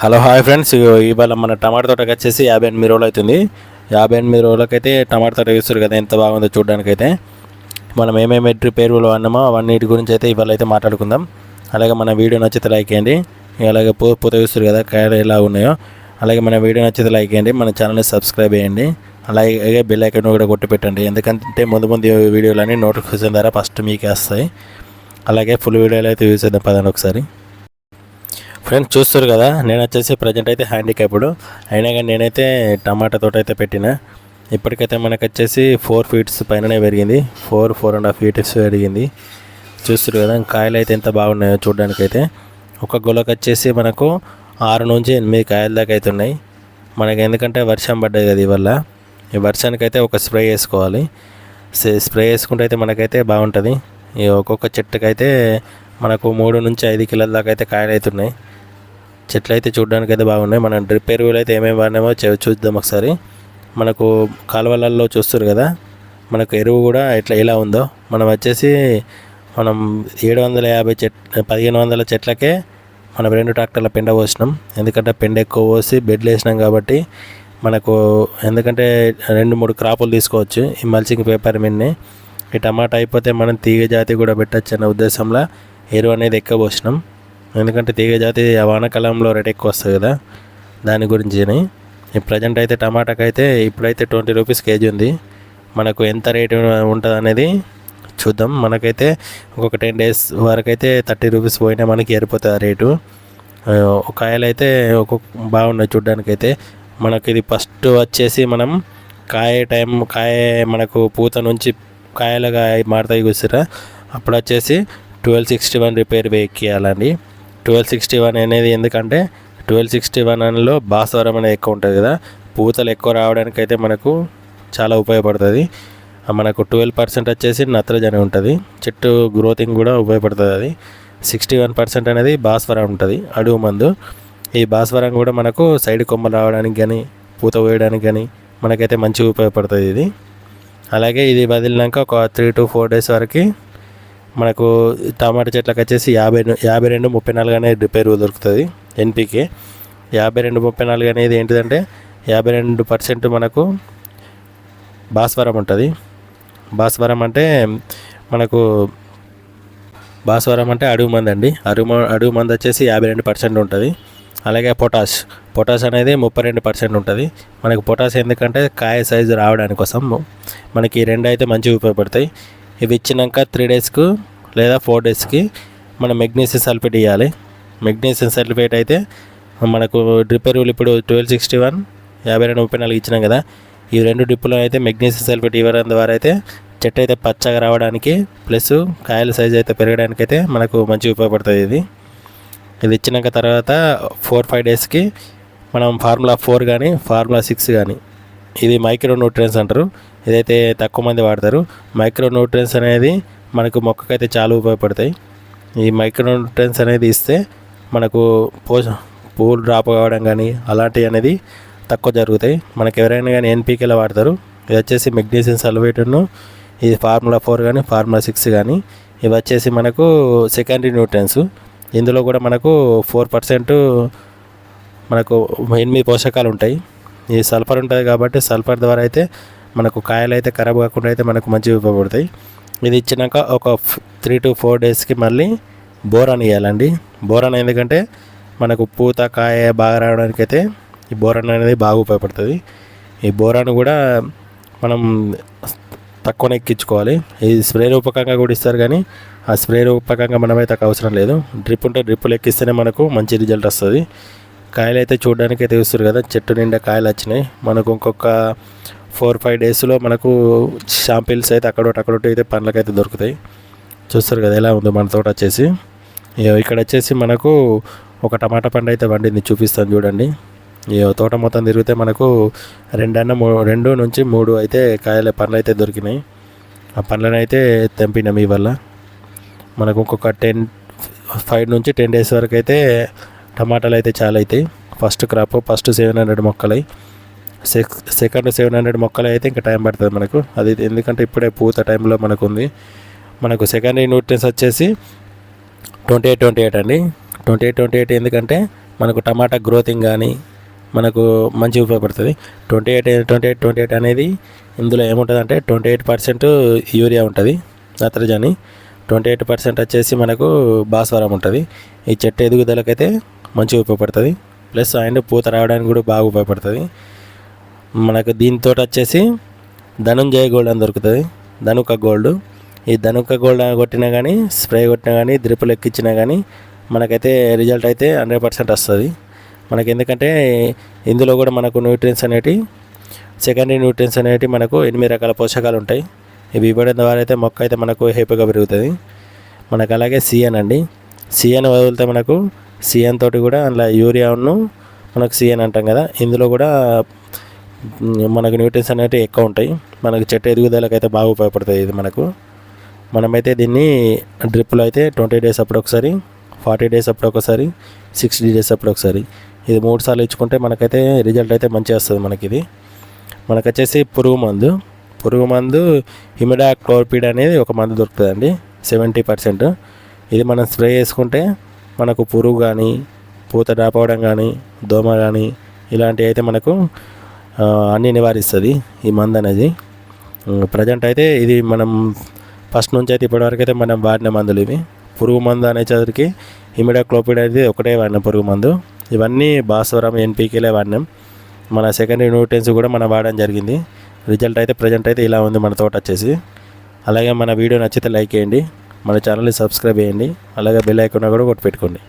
Hello hi friends. ఇవాళ మన టమాటా తోటకి వచ్చేసి యాభై ఎనిమిది రోజులు అవుతుంది. యాభై ఎనిమిది రోజులకైతే టమాటా తోట వేస్తారు కదా ఎంత బాగుందో చూడడానికైతే. మనం ఏమేమి డ్రిప్ ఎరువులు అన్నామో అవన్నిటి గురించి అయితే ఇవాళ అయితే మాట్లాడుకుందాం. అలాగే మన వీడియో నచ్చితే లైక్ చేయండి. అలాగే పూ పూత వేస్తారు కదా కాయలు ఎలా ఉన్నాయో. అలాగే మన వీడియో నచ్చితే లైక్ చేయండి. మన ఛానల్ని సబ్స్క్రైబ్ చేయండి. అలాగే బెల్ ఐకాన్ కూడా కొట్టి పెట్టండి. ఎందుకంటే ముందు ముందు వీడియోలన్నీ నోటిఫికేషన్ ద్వారా ఫస్ట్ మీకే వస్తాయి. అలాగే ఫుల్ వీడియోలు అయితే చూసేద్దాం చేద్దాం పదండి ఒకసారి. ఫ్రెండ్స్ చూస్తారు కదా నేను వచ్చేసి ప్రజెంట్ అయితే హ్యాండిక్యాప్డ్ అయినా కానీ నేనైతే టమాటా తోట అయితే పెట్టిన. ఇప్పటికైతే మనకు వచ్చేసి ఫోర్ ఫీట్స్ పైననే పెరిగింది. Four four and half feets పెరిగింది. చూస్తారు కదా కాయలు అయితే ఎంత బాగున్నాయో చూడడానికైతే. ఒక గొలకి వచ్చేసి మనకు ఆరు నుంచి ఎనిమిది కాయల దాకా అయితే ఉన్నాయి. మనకి ఎందుకంటే వర్షం పడ్డది కదా ఇవల్ల ఈ వర్షానికైతే ఒక స్ప్రే వేసుకోవాలి. సే- స్ప్రే వేసుకుంటే అయితే మనకైతే బాగుంటుంది. ఈ ఒక్కొక్క చెట్టుకైతే మనకు మూడు నుంచి ఐదు కిలోల దాకా అయితే కాయలు అవుతున్నాయి చెట్లు అయితే చూడడానికి అయితే బాగున్నాయి. మనం డ్రిప్ ఎరువులు అయితే ఏమేమి వాడినామో చూద్దాం ఒకసారి. మనకు కాలువలలో చూస్తారు కదా మనకు ఎరువు కూడా ఎట్లా ఎలా ఉందో. మనం వచ్చేసి మనం ఏడు వందల యాభై చెట్ పదిహేను వందల చెట్లకే మనం రెండు ట్రాక్టర్ల పెండ పోసినాం. ఎందుకంటే పెండ ఎక్కువ పోసి బెడ్లు వేసినాం కాబట్టి మనకు ఎందుకంటే రెండు మూడు క్రాపులు తీసుకోవచ్చు ఈ మల్చింగ్ పేపర్ మిన్ని ఈ టమాటా అయిపోతే మనం తీగ జాతి కూడా పెట్టచ్చు అన్న ఉద్దేశంలో ఎరువు అనేది ఎక్కువ పోసినాం ఎందుకంటే తీగ జాతి వానాకాలంలో రేట్ ఎక్కువ వస్తుంది కదా. దాని గురించి ఈ ప్రజెంట్ అయితే టమాటాకి అయితే ఇప్పుడైతే ట్వంటీ రూపీస్ కేజీ ఉంది. మనకు ఎంత రేటు ఉంటుంది అనేది చూద్దాం. మనకైతే ఒక టెన్ డేస్ వరకు అయితే థర్టీ రూపీస్ పోయినా మనకి ఏరిపోతుంది ఆ రేటు. ఆ, కాయలు అయితే ఒక్కొక్క బాగున్నాయి చూడ్డానికి అయితే మనకి ఇది ఫస్ట్ వచ్చేసి మనం కాయ టైం కాయ మనకు పూత నుంచి కాయలుగా మారుతాయి కూర్చురా అప్పుడు వచ్చేసి ట్వెల్వ్ సిక్స్టీ వన్ రిపేర్ వెయ్యాలండి ట్వెల్వ్ సిక్స్టీ వన్ అనేది ఎందుకంటే ట్వెల్వ్ సిక్స్టీ వన్ అనిలో భాస్వరం అనేది ఎక్కువ ఉంటుంది కదా. పూతలు ఎక్కువ రావడానికి అయితే మనకు చాలా ఉపయోగపడుతుంది. మనకు ట్వెల్వ్ పర్సెంట్ వచ్చేసి నత్రజని ఉంటుంది. చెట్టు గ్రోతింగ్ కూడా ఉపయోగపడుతుంది అది. సిక్స్టీ వన్ పర్సెంట్ అనేది భాస్వరం ఉంటుంది అడుగు మందు. ఈ భాస్వరం కూడా మనకు సైడ్ కొమ్మలు రావడానికి కానీ పూత పోయడానికి కానీ మనకైతే మంచిగా ఉపయోగపడుతుంది ఇది. అలాగే ఇది వదిలినాక ఒక త్రీ టు ఫోర్ డేస్ వరకు మనకు టమాటా చెట్లకు వచ్చేసి యాభై యాభై రెండు ముప్పై నాలుగు అనేది రిపేర్ దొరుకుతుంది ఎన్పికే యాభై రెండు ముప్పై నాలుగు అనేది ఏంటిదంటే యాభై రెండు పర్సెంట్ మనకు భాస్వరం ఉంటుంది. భాస్వరం అంటే మనకు భాస్వరం అంటే అడుగు మంది అండి. అడుగు అడుగు మంది వచ్చేసి యాభై రెండు పర్సెంట్ ఉంటుంది. అలాగే పొటాష్ పొటాష్ అనేది ముప్పై రెండు పర్సెంట్ ఉంటుంది. మనకు పొటాష్ ఎందుకంటే కాయ సైజు రావడానికి కోసం మనకి రెండు అయితే మంచిగా ఉపయోగపడతాయి. ఇవి ఇచ్చినాక త్రీ డేస్కు లేదా ఫోర్ డేస్కి మనం మెగ్నీషియం సల్ఫేట్ ఇవ్వాలి మెగ్నీషియం సల్ఫేట్ అయితే మనకు డ్రిప్ ఎరువులు ఇప్పుడు ట్వెల్వ్ సిక్స్టీ వన్ యాభై రెండు ముప్పై నాలుగు ఇచ్చినాం కదా. ఈ రెండు డ్రిప్పులు అయితే మెగ్నీషియం సల్ఫేట్ ఇవ్వడం ద్వారా అయితే చెట్టు అయితే పచ్చగా రావడానికి ప్లస్ కాయల సైజ్ అయితే పెరగడానికి అయితే మనకు మంచి ఉపయోగపడుతుంది ఇది. ఇది ఇచ్చినాక తర్వాత ఫోర్ ఫైవ్ డేస్కి మనం ఫార్ములా ఫోర్ కానీ ఫార్ములా సిక్స్ కానీ ఇది మైక్రో న్యూట్రియన్స్ అంటారు. ఇదైతే తక్కువ మంది వాడతారు మైక్రో న్యూట్రియన్స్ అనేది మనకు మొక్కకైతే చాలా ఉపయోగపడతాయి. ఈ మైక్రో న్యూట్రియన్స్ అనేది ఇస్తే మనకు పోష పూలు డ్రాప్ కావడం కానీ అలాంటివి అనేది తక్కువ జరుగుతాయి. మనకు ఎవరైనా కానీ ఎన్పీకేలో వాడతారు. ఇది వచ్చేసి మెగ్నీషియం సల్ఫేట్ను ఇది ఫార్ములా ఫోర్ కానీ ఫార్ములా సిక్స్ కానీ ఇవి వచ్చేసి మనకు సెకండరీ న్యూట్రియన్స్ ఇందులో కూడా మనకు ఫోర్ పర్సెంట్ మనకు ఎనిమిది పోషకాలు ఉంటాయి. ఈ సల్ఫర్ ఉంటుంది కాబట్టి సల్ఫర్ ద్వారా అయితే మనకు కాయలు అయితే ఖరాబ్ కాకుండా అయితే మనకు మంచిగా ఉపయోగపడతాయి ఇది ఇచ్చినాక ఒక త్రీ టు ఫోర్ డేస్కి మళ్ళీ బోరాన్ ఇవ్వాలండి బోరాన్ ఎందుకంటే మనకు పూత కాయ బాగా రావడానికి అయితే ఈ బోరాన్ అనేది బాగా ఉపయోగపడుతుంది. ఈ బోరాన్ కూడా మనం తక్కువనే ఎక్కించుకోవాలి. ఇది స్ప్రే రూపకంగా కూడా ఇస్తారు కానీ ఆ స్ప్రే రూపకంగా మనమైతే నాకు అవసరం లేదు. డ్రిప్ ఉంటే డ్రిప్పులు ఎక్కిస్తేనే మనకు మంచి రిజల్ట్ వస్తుంది. కాయలు అయితే చూడడానికి అయితే చూస్తారు కదా చెట్టు నిండా కాయలు వచ్చినాయి. మనకు ఇంకొక ఫోర్ ఫైవ్ డేస్లో మనకు షాంపిల్స్ అయితే అక్కడోటి అక్కడోటి అయితే పండ్లకైతే దొరుకుతాయి. చూస్తారు కదా ఎలా ఉందో మన తోట వచ్చేసి. ఇక్కడ వచ్చేసి మనకు ఒక టమాటా పండు అయితే వండింది చూపిస్తాను చూడండి. ఈ తోట మొత్తం తిరిగితే మనకు రెండన్న మూ రెండు నుంచి మూడు అయితే కాయల పండ్లు అయితే దొరికినాయి. ఆ పండ్లను అయితే తెంపినాం ఈ వల్ల మనకు ఇంకొక టెన్ ఫైవ్ నుంచి టెన్ డేస్ వరకు అయితే టమాటాలు అయితే చాలా అవుతాయి. First crop first seven hundred మొక్కలై. Sec second seven hundred మొక్కలు అయితే ఇంకా టైం పడుతుంది మనకు. అది ఎందుకంటే ఇప్పుడే పూత టైంలో మనకు ఉంది మనకు సెకండ్ న్యూట్రియన్స్ వచ్చేసి ట్వంటీ ఎయిట్ ట్వంటీ ఎయిట్ అండి. ట్వంటీ ఎయిట్ ట్వంటీ ఎయిట్ ఎందుకంటే మనకు టమాటా గ్రోతింగ్ కానీ మనకు మంచి ఉపయోగపడుతుంది. Twenty eight twenty eight twenty eight అనేది ఇందులో ఏముంటుంది అంటే ట్వంటీ ఎయిట్ పర్సెంట్ యూరియా ఉంటుంది నత్రజని ట్వంటీ ఎయిట్ పర్సెంట్ వచ్చేసి మనకు భాస్వరం ఉంటుంది. ఈ చెట్టు ఎదుగుదలకైతే మంచిగా ఉపయోగపడుతుంది. ప్లస్ అండ్ పూత రావడానికి కూడా బాగా ఉపయోగపడుతుంది. మనకు దీంతో వచ్చేసి ధనుంజయ గోల్డ్ అని దొరుకుతుంది. ధనుక గోల్డ్. ఈ ధనుక గోల్డ్ కొట్టినా కానీ స్ప్రే కొట్టినా కానీ డ్రిప్పులు ఎక్కించినా కానీ మనకైతే రిజల్ట్ అయితే హండ్రెడ్ పర్సెంట్ వస్తుంది. మనకి ఎందుకంటే ఇందులో కూడా మనకు న్యూట్రియన్స్ అనేటివి సెకండరీ న్యూట్రియన్స్ అనేటివి మనకు ఎనిమిది రకాల పోషకాలు ఉంటాయి. ఇవి ఇవ్వడం ద్వారా అయితే మొక్క అయితే మనకు హేపీగా పెరుగుతుంది. మనకు అలాగే సిఎన్ అండి. సిఎన్ వదిలితే మనకు సిఎన్ తోటి కూడా అందులో యూరియాను మనకు సిఎన్ అంటాం కదా. ఇందులో కూడా మనకు న్యూట్రియన్స్ అనేవి ఎక్కువ ఉంటాయి. మనకు చెట్టు ఎదుగుదలకు అయితే బాగా ఉపయోగపడుతుంది ఇది మనకు. మనమైతే దీన్ని డ్రిప్లో అయితే ట్వంటీ డేస్ అప్పుడు ఒకసారి ఫార్టీ డేస్ అప్పుడు ఒకసారి సిక్స్టీ డేస్ అప్పుడు ఒకసారి. ఇది మూడు సార్లు ఇచ్చుకుంటే మనకైతే రిజల్ట్ అయితే మంచిగా వస్తుంది మనకి ఇది. మనకు వచ్చేసి పురుగు మందు. పురుగు మందు హిమిడా క్లోర్పిడ్ అనేది ఒక మందు దొరుకుతుందండి సెవెంటీ పర్సెంట్ ఇది మనం స్ప్రే చేసుకుంటే మనకు పురుగు కానీ పూత డ్రాప్ కానీ దోమ కానీ ఇలాంటివి అయితే మనకు అన్నీ నివారిస్తుంది ఈ మందు అనేది. ప్రజెంట్ అయితే ఇది మనం ఫస్ట్ నుంచి అయితే ఇప్పటివరకు అయితే మనం వాడిన మందులు ఇవి. పురుగు మందు అనేసరికి ఇమిడా క్లోపిడ్ అనేది ఒకటే వాడినాం పురుగు మందు. ఇవన్నీ భాస్వరం ఎన్పీకేలే వాడినాం. మన సెకండరీ న్యూట్రియన్స్ కూడా మనం వాడడం జరిగింది. రిజల్ట్ అయితే ప్రజెంట్ అయితే ఇలా ఉంది మన తోట వచ్చేసి. అలాగే మన వీడియో నచ్చితే లైక్ చేయండి. మన ఛానల్ని సబ్స్క్రైబ్ చేయండి. అలాగే బెల్ ఐకాన్ కూడా కొట్టి పెట్టుకోండి